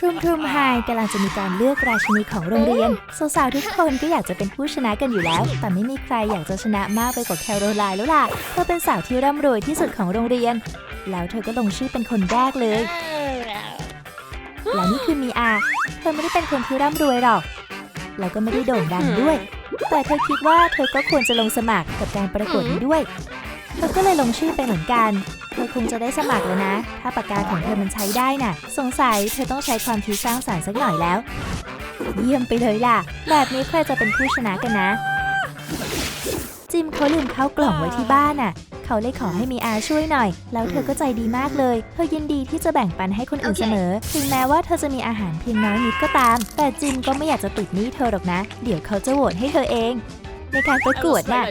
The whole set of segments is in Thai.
ทรุมทรุมไฮกำลังจะมีการเลือกราชินีของโรงเรียน สาวๆทุกคนก็อยากจะเป็นผู้ชนะกันอยู่แล้ว แต่ไม่มีใครอยากจะชนะมากไปกว่าแคโรไลน์แล้วล่ะ เธอเป็นสาวที่ร่ำรวยที่สุดของโรงเรียน แล้วเธอก็ลงชื่อเป็นคนแรกเลย และนี่คือมีอา เธอไม่ได้เป็นคนที่ร่ำรวยหรอก แล้วก็ไม่ได้โด่งดังด้วย แต่เธอคิดว่าเธอก็ควรจะลงสมัครกับการประกวดนี้ด้วย เธอก็เลยลงชื่อไปเหมือนกัน เธอคงจะได้สมัครแล้วนะ ถ้าปากกาของเธอมันใช้ได้น่ะ สงสัยเธอต้องใช้ความคิดสร้างสรรค์สักหน่อยแล้ว เยี่ยมไปเลยล่ะ แบบนี้ใครจะเป็นผู้ชนะกันนะ จิมเขาลืมเข้ากล่องไว้ที่บ้านน่ะ เขาเลยขอให้มีอาช่วยหน่อย แล้วเธอก็ใจดีมากเลย เธอยินดีที่จะแบ่งปันให้คนอื่นเคเสมอ ถึงแม้ว่าเธอจะมีอาหารเพียงน้อยนิดก็ตาม แต่จิมก็ไม่อยากจะติดหนี้เธอหรอกนะ เดี๋ยวเขาจะโหวตให้เธอเอง ในการประกวดน่ะ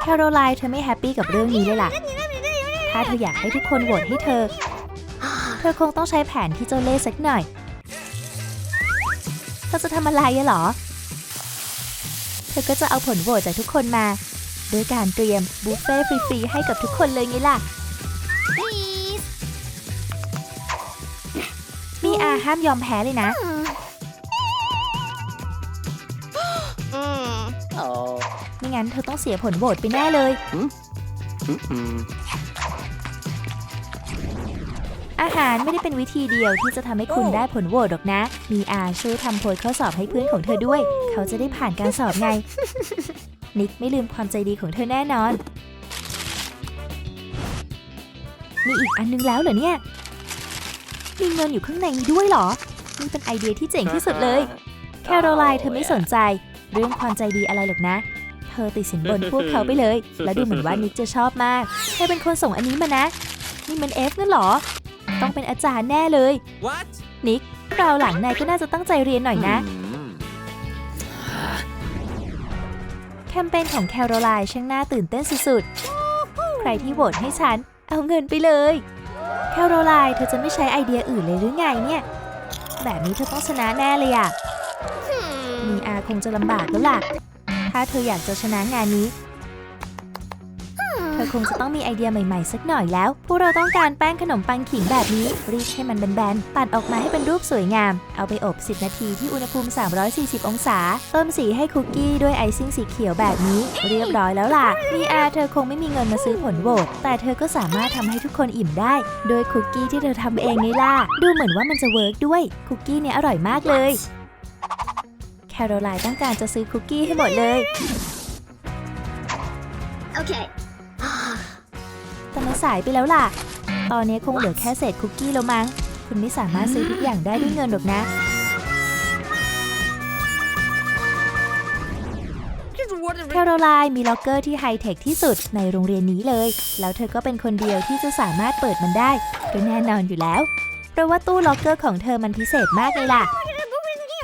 แคโรไลน์เธอไม่แฮปปี้กับเรื่องนี้เลยล่ะ ถ้าเธออยากให้ทุกคนโหวตให้เธอ เธอคงต้องใช้แผนที่เจ้าเล่ห์สักหน่อย เธอจะทำอะไรอะเหรอ เธอก็จะเอาผลโหวตจากทุกคนมา โดยการเตรียมบุฟเฟ่ต์ฟรีๆให้กับทุกคนเลยไงล่ะ please มีอาห้ามยอมแพ้เลยนะ mm. ไม่งั้นเธอต้องเสียผลโหวตไปแน่เลย อาหารไม่ได้เป็นวิธีเดียวที่จะทำให้คุณได้ผลโหวตหรอกนะ มีอาช่วยทำโพยข้อสอบให้เพื่อนของเธอด้วย เขาจะได้ผ่านการสอบไง นิกไม่ลืมความใจดีของเธอแน่นอน มีอีกอันนึงแล้วเหรอเนี่ย มีเงินอยู่ข้างในนี้ด้วยเหรอ นี่เป็นไอเดียที่เจ๋งที่สุดเลย แคโรไลน์เธอไม่สนใจ เรื่องความใจดีอะไรหรอกนะเธอติดสินบนพวกเขาไปเลย แล้วดูเหมือนว่านิกจะชอบมากใครเป็นคนส่งอันนี้มานะ นี่มันเอฟนั่นเหรอ ต้องเป็นอาจารย์แน่เลย What? นิกคราวหลังนายก็น่าจะตั้งใจเรียนหน่อยนะ แคมเปญของแคโรไลน์ช่างน่าตื่นเต้นสุดๆ ใครที่โหวตให้ฉัน เอาเงินไปเลย แคโรไลน์เธอจะไม่ใช้ไอเดียอื่นเลยหรือไงเนี่ย แบบนี้เธอต้องชนะแน่เลยอะมีอาคงจะลำบากแล้วล่ะ ถ้าเธออยากจะชนะงานนี้เธอคงจะต้องมีไอเดียใหม่ๆ สักหน่อยแล้ว พวกเราต้องการแป้งขนมปังขิงแบบนี้ รีดให้มันแบนๆ ตัดออกมาให้เป็นรูปสวยงาม เอาไปอบ 10 นาทีที่อุณหภูมิ 340 องศา เติมสีให้คุกกี้ด้วยไอซิ่งสีเขียวแบบนี้ เรียบร้อยแล้วล่ะมีอาเธอคงไม่มีเงินมาซื้อผลโหวตแต่เธอก็สามารถทำให้ทุกคนอิ่มได้ โดยคุกกี้ที่เธอทำเองนี่ล่ะ ดูเหมือนว่ามันจะเวิร์กด้วย คุกกี้เนี่ยอร่อยมากเลย แคโรไลน์ต้องการจะซื้อคุกกี้ให้หมดเลย okay แต่มันสายไปแล้วล่ะ ตอนนี้คงเหลือแค่เศษคุกกี้แล้วมั้ง คุณไม่สามารถซื้อทุกอย่างได้ด้วยเงินหรอกนะ แคโรไลน์มีล็อกเกอร์ที่ไฮเทคที่สุดในโรงเรียนนี้เลย แล้วเธอก็เป็นคนเดียวที่จะสามารถเปิดมันได้ก็แน่นอนอยู่แล้ว เพราะว่าตู้ล็อกเกอร์ของเธอมันพิเศษมากเลยล่ะ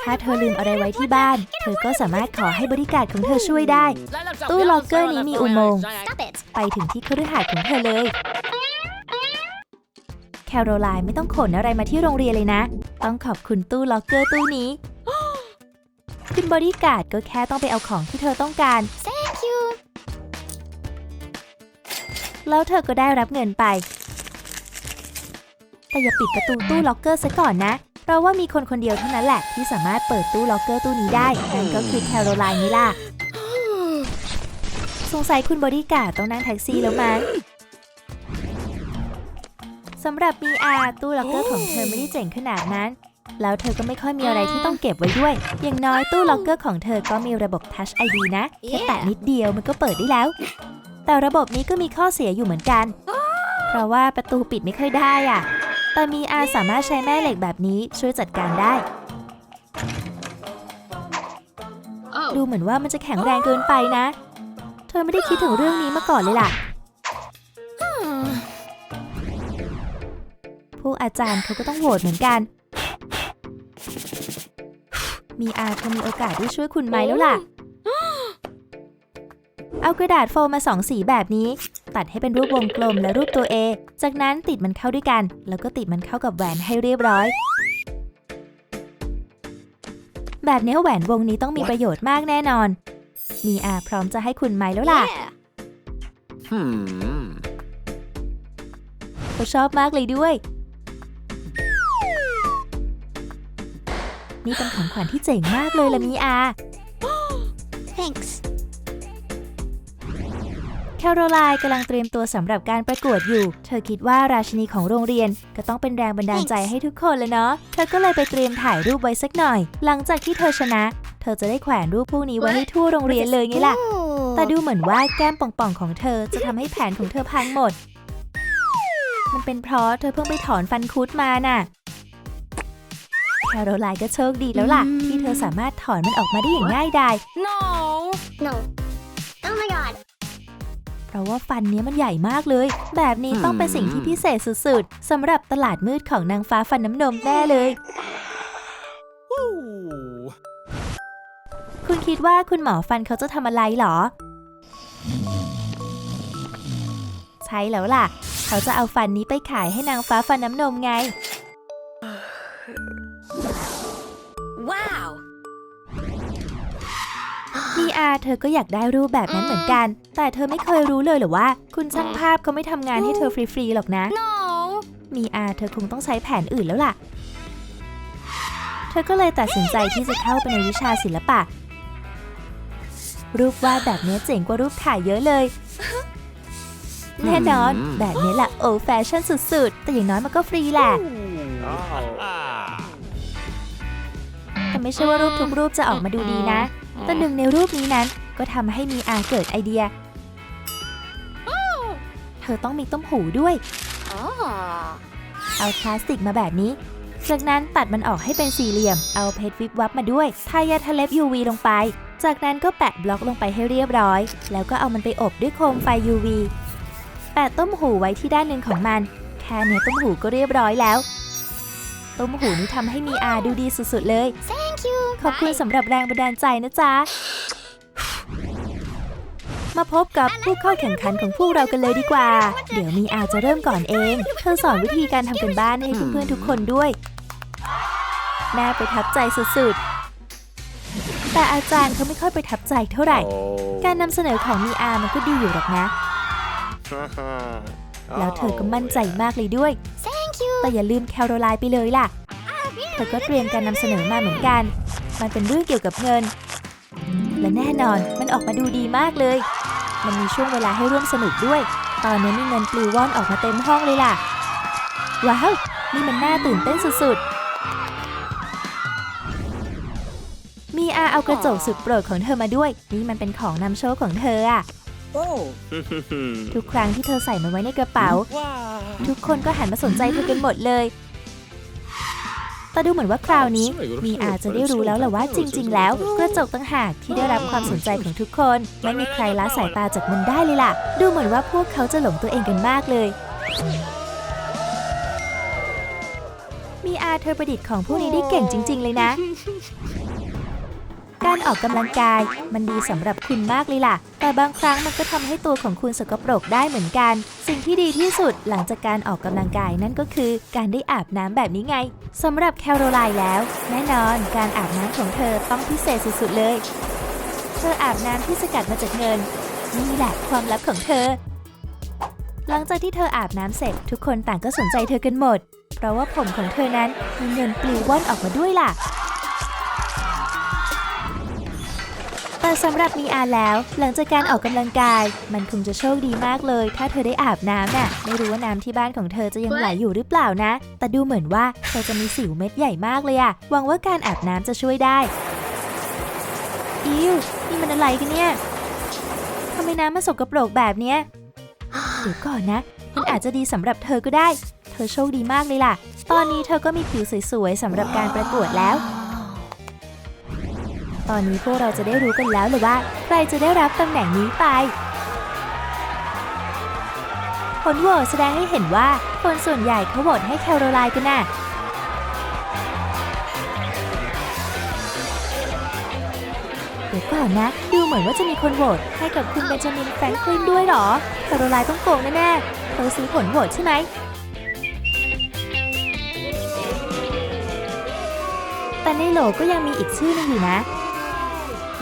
ถ้าเธอลืมอะไรไว้ที่บ้าน เธอก็สามารถขอให้บริการของเธอช่วยได้ ตู้ล็อกเกอร์นี้มีอุโมงค์ stop it ไปถึงที่คฤหาสน์ของเธอเลย แคโรไลน์ไม่ต้องขนอะไรมาที่โรงเรียนเลยนะ ต้องขอบคุณตู้ล็อกเกอร์ตู้นี้ คุณบริการดก็แค่ต้องไปเอาของที่เธอต้องการ thank you แล้วเธอก็ได้รับเงินไป แต่อย่าปิดประตูตู้ล็อกเกอร์ซะก่อนนะ เพราะว่ามีคนคนเดียวเท่านั้นแหละ ที่สามารถเปิดตู้ล็อกเกอร์ตู้นี้ได้ นั่นก็คือแคโรไลน์นี่ล่ะ สงสัยคุณบริการดต้องนั่งแท็กซี่แล้วมั้งสำหรับมีอาตู้ล็อกเกอร์ของเธอไม่ได้เจ๋งขนาดนั้น แล้วเธอก็ไม่ค่อยมีอะไรที่ต้องเก็บไว้ด้วย อย่างน้อยตู้ล็อกเกอร์ของเธอก็มีระบบ Touch ID นะแค่แตะนิดเดียวมันก็เปิดได้แล้ว แต่ระบบนี้ก็มีข้อเสียอยู่เหมือนกัน เพราะว่าประตูปิดไม่ค่อยได้อะ แต่มีอาสามารถใช้แม่เหล็กแบบนี้ช่วยจัดการได้ oh ดูเหมือนว่ามันจะแข็งแรงเกินไปนะ เธอไม่ได้คิดถึงเรื่องนี้มาก่อนเลยล่ะพวกอาจารย์เขาก็ต้องโหวตเหมือนกัน มีอาคงมีโอกาสได้ช่วยคุณไหมแล้วล่ะ เอากระดาษโฟมมาสองสีแบบนี้ ตัดให้เป็นรูปวงกลมและรูปตัว A จากนั้นติดมันเข้าด้วยกัน แล้วก็ติดมันเข้ากับแหวนให้เรียบร้อย แบบนี้แหวนวงนี้ต้องมีประโยชน์มากแน่นอน มีอาพร้อมจะให้คุณไหมแล้วล่ะ yeah เขาชอบมากเลยด้วย นี่เป็นของขวัญที่เจ๋งมากเลยละมีอา Thanks. แคโรไลน์กำลังเตรียมตัวสำหรับการประกวดอยู่ เธอคิดว่าราชินีของโรงเรียน ก็ต้องเป็นแรงบันดาลใจให้ทุกคนเลยเนาะ เธอก็เลยไปเตรียมถ่ายรูปไว้สักหน่อย หลังจากที่เธอชนะ เธอจะได้แขวนรูปพวกนี้ไว้ให้ทั่วโรงเรียนเลยไงล่ะ Ooh. แต่ดูเหมือนว่าแก้มป่องๆของเธอจะทำให้แผนของเธอพังหมด มันเป็นเพราะเธอเพิ่งไปถอนฟันคุดมาน่ะแคโรไลน์ก็โชคดีแล้วล่ะ ที่เธอสามารถถอนมันออกมาได้อย่างง่ายดาย No. No. Oh my god. เพราะว่าฟันเนี้ยมันใหญ่มากเลย แบบนี้ต้องเป็นสิ่งที่พิเศษสุดๆสำหรับตลาดมืดของนางฟ้าฟันน้ำนมแน่เลย คุณคิดว่าคุณหมอฟันเขาจะทำอะไรเหรอ ใช่แล้วล่ะ เขาจะเอาฟันนี้ไปขายให้นางฟ้าฟันน้ำนมไง Wow. มีอาเธอก็อยากได้รูปแบบนั้นเหมือนกัน แต่เธอไม่เคยรู้เลยเหรอว่า คุณช่างภาพเขาไม่ทำงานให้เธอฟรีๆหรอกนะ No. มีอาเธอคงต้องใช้แผนอื่นแล้วล่ะ เธอก็เลยตัดสินใจที่จะเข้าไปในวิชาศิลปะ รูปวาดแบบนี้เจ๋งกว่ารูปถ่ายเยอะเลย แน่นอน แบบนี้แหละโอแฟชั่นสุดๆ แต่อย่างน้อยมันก็ฟรีแหละแต่ไม่ใช่ว่ารูปทุกรูปจะออกมาดูดีนะ แต่หนึ่งในรูปนี้นั้นก็ทำให้มีอาเกิดไอเดีย เธอต้องมีต้มหูด้วย Oh. เอาพลาสติกมาแบบนี้ จากนั้นตัดมันออกให้เป็นสี่เหลี่ยม เอาเพชรวิบวับมาด้วย ทายาทะเล็บ UV ลงไป จากนั้นก็แปะบล็อกลงไปให้เรียบร้อย แล้วก็เอามันไปอบด้วยโคมไฟ UV แปะต้มหูไว้ที่ด้านหนึ่งของมัน แค่เนี้ยต้มหูก็เรียบร้อยแล้ว ต้มหูนี้ทำให้มีอาดูดีสุดๆเลย Thank you. ขอบคุณสำหรับแรงบันดาลใจนะจ๊ะ มาพบกับผู้เข้าแข่งขันของพวกเรากันเลยดีกว่า เดี๋ยวมีอาจะเริ่มก่อนเอง เธอสอนวิธีการทำกันบ้านให้เพื่อนๆทุกคนด้วย น่าประทับใจสุดๆ แต่อาจารย์เขาไม่ค่อยประทับใจเท่าไหร่ การนำเสนอของมีอามันก็ดีอยู่หรอกนะ แล้วเธอก็มั่นใจมากเลยด้วย Thank you. แต่อย่าลืมแคโรไลน์ไปเลยล่ะ เธอก็เตรียมการนำเสนอมาเหมือนกัน มันเป็นเรื่องเกี่ยวกับเงิน และแน่นอนมันออกมาดูดีมากเลย มันมีช่วงเวลาให้ร่วมสนุกด้วย ตอนนี้มีเงินปลิวว่อนออกมาเต็มห้องเลยล่ะ ว้าว นี่มันน่าตื่นเต้นสุดๆ มีอาเอากระจกสุดโปรดของเธอมาด้วย นี่มันเป็นของนำโชคของเธออะทุกครั้งที่เธอใส่มันไว้ในกระเป๋า ทุกคนก็หันมาสนใจเธอกันหมดเลย แต่ดูเหมือนว่าคราวนี้ มีอาจจะได้รู้แล้วแหละว่าจริง ๆ แล้ว กระจกต่างหากที่ได้รับความสนใจของทุกคน ไม่มีใครละสายตาจากมันได้เลยล่ะ ดูเหมือนว่าพวกเขาจะหลงตัวเองกันมากเลย มีอาเธอประดิษฐ์ของพวกนี้ได้เก่งจริง ๆ เลยนะ การออกกำลังกายมันดีสำหรับคุณมากเลยล่ะ แต่บางครั้งมันก็ทำให้ตัวของคุณสกปรกได้เหมือนกัน สิ่งที่ดีที่สุดหลังจากการออกกำลังกายนั่นก็คือ การได้อาบน้ำแบบนี้ไงสำหรับแคโรไลน์แล้ว แน่นอนการอาบน้ำของเธอต้องพิเศษสุดๆเลย เธออาบน้ำที่สกัดมาจากเงิน นี่แหละความลับของเธอ หลังจากที่เธออาบน้ำเสร็จ ทุกคนต่างก็สนใจเธอกันหมด เพราะว่าผมของเธอนั้นมีเงินปลิวว่อนออกมาด้วยล่ะ แต่สำหรับมีอาแล้ว หลังจากการออกกำลังกาย มันคงจะโชคดีมากเลย ถ้าเธอได้อาบน้ำน่ะ ไม่รู้ว่าน้ำที่บ้านของเธอจะยังไหลอยู่หรือเปล่านะ แต่ดูเหมือนว่าเธอจะมีสิวเม็ดใหญ่มากเลยอะหวังว่าการอาบน้ำจะช่วยได้ อิวนี่มันอะไรกันเนี่ยทำไมน้ำมันสกปรกแบบเนี้ยเดี๋ยวก่อนนะ มันอาจจะดีสำหรับเธอก็ได้ เธอโชคดีมากเลยล่ะ ตอนนี้เธอก็มีผิวสวยๆสำหรับการประกวดแล้ว ตอนนี้พวกเราจะได้รู้กันแล้วเลยว่า ใครจะได้รับตำแหน่งนี้ไป ผลโหวตแสดงให้เห็นว่าคนส่วนใหญ่เขาโหวตให้แคโรไลน์กันน่ะเดี๋ยวก่อนนะ ดูเหมือนว่าจะมีคนโหวตให้กับคุณเบนจามินแฟรงคลินด้วยหรอแคโรไลน์ต้องโกงแน่ๆเธอซื้อผลโหวตใช่ไหมแต่ในโหลก็ยังมีอีกชื่อหนึงอยู่นะ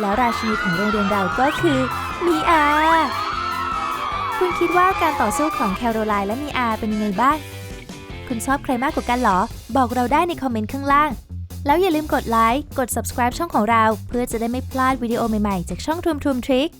แล้วราชินีของโรงเรียนเราก็คือมีอา คุณคิดว่าการต่อสู้ของแคโรไลน์และมีอาเป็นยังไงบ้าง คุณชอบใครมากกว่ากันหรอ บอกเราได้ในคอมเมนต์ข้างล่าง แล้วอย่าลืมกดไลค์ กด subscribe ช่องของเรา เพื่อจะได้ไม่พลาดวิดีโอใหม่ ๆ จากช่อง Tum Tum Trick